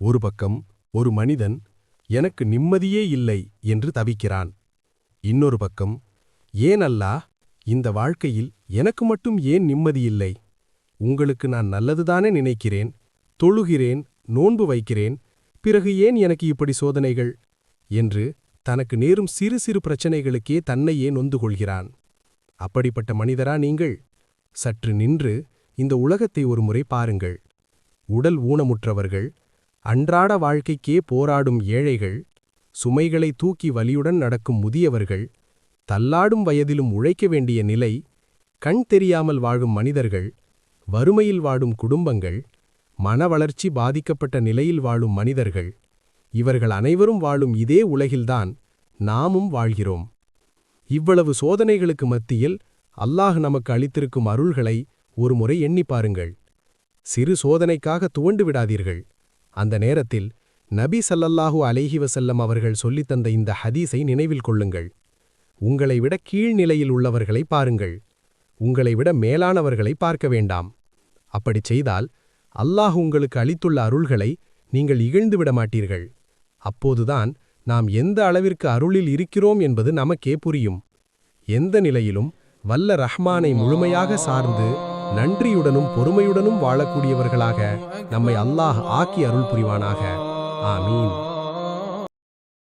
ஒரு பக்கம் ஒரு மனிதன் எனக்கு நிம்மதியே இல்லை என்று தவிக்கிறான். இன்னொரு பக்கம் ஏன் அல்லா இந்த வாழ்க்கையில் எனக்கு மட்டும் ஏன் நிம்மதியில்லை உங்களுக்கு நான் நல்லதுதானே நினைக்கிறேன் தொழுகிறேன் நோன்பு வைக்கிறேன் பிறகு ஏன் எனக்கு இப்படி சோதனைகள்? என்று தனக்கு நேரும் சிறு சிறு பிரச்சனைகளுக்கே தன்னையே நொந்து கொள்கிறான். அப்படிப்பட்ட மனிதரா நீங்கள்? சற்று நின்று இந்த உலகத்தை ஒருமுறை பாருங்கள். உடல் ஊனமுற்றவர்கள் அன்றாட வாழ்க்கைக்கே போராடும் ஏழைகள் சுமைகளை தூக்கி வலியுடன் நடக்கும் முதியவர்கள் தள்ளாடும் வயதிலும் உழைக்க வேண்டிய நிலை கண் தெரியாமல் வாழும் மனிதர்கள் வறுமையில் வாடும் குடும்பங்கள் மன வளர்ச்சி பாதிக்கப்பட்ட நிலையில் வாழும் மனிதர்கள் இவர்கள் அனைவரும் வாழும் இதே உலகில்தான் நாமும் வாழ்கிறோம். இவ்வளவு சோதனைகளுக்கு மத்தியில் அல்லாஹ் நமக்கு அளித்திருக்கும் அருள்களை ஒருமுறை எண்ணி பாருங்கள். சிறு சோதனைக்காக துவண்டு விடாதீர்கள். அந்த நேரத்தில் நபி சல்லல்லாஹு அலைஹி வசல்லம் அவர்கள் சொல்லித் தந்த இந்த ஹதீஸை நினைவில் கொள்ளுங்கள். உங்களை விட கீழ்நிலையில் உள்ளவர்களை பாருங்கள். உங்களை விட மேலானவர்களை பார்க்க வேண்டாம். அப்படிச் செய்தால் அல்லாஹ் உங்களுக்கு அளித்துள்ள அருள்களை நீங்கள் இகழ்ந்து விட மாட்டீர்கள். அப்போதுதான் நாம் எந்த அளவிற்கு அருளில் இருக்கிறோம் என்பது நமக்கே புரியும். எந்த நிலையிலும் வல்ல ரஹ்மானை முழுமையாக சார்ந்து நன்றியுடனும் பொறுமையுடனும் வாழக்கூடியவர்களாக நம்மை அல்லாஹ் ஆக்கி அருள் புரிவானாக ஆமீன்.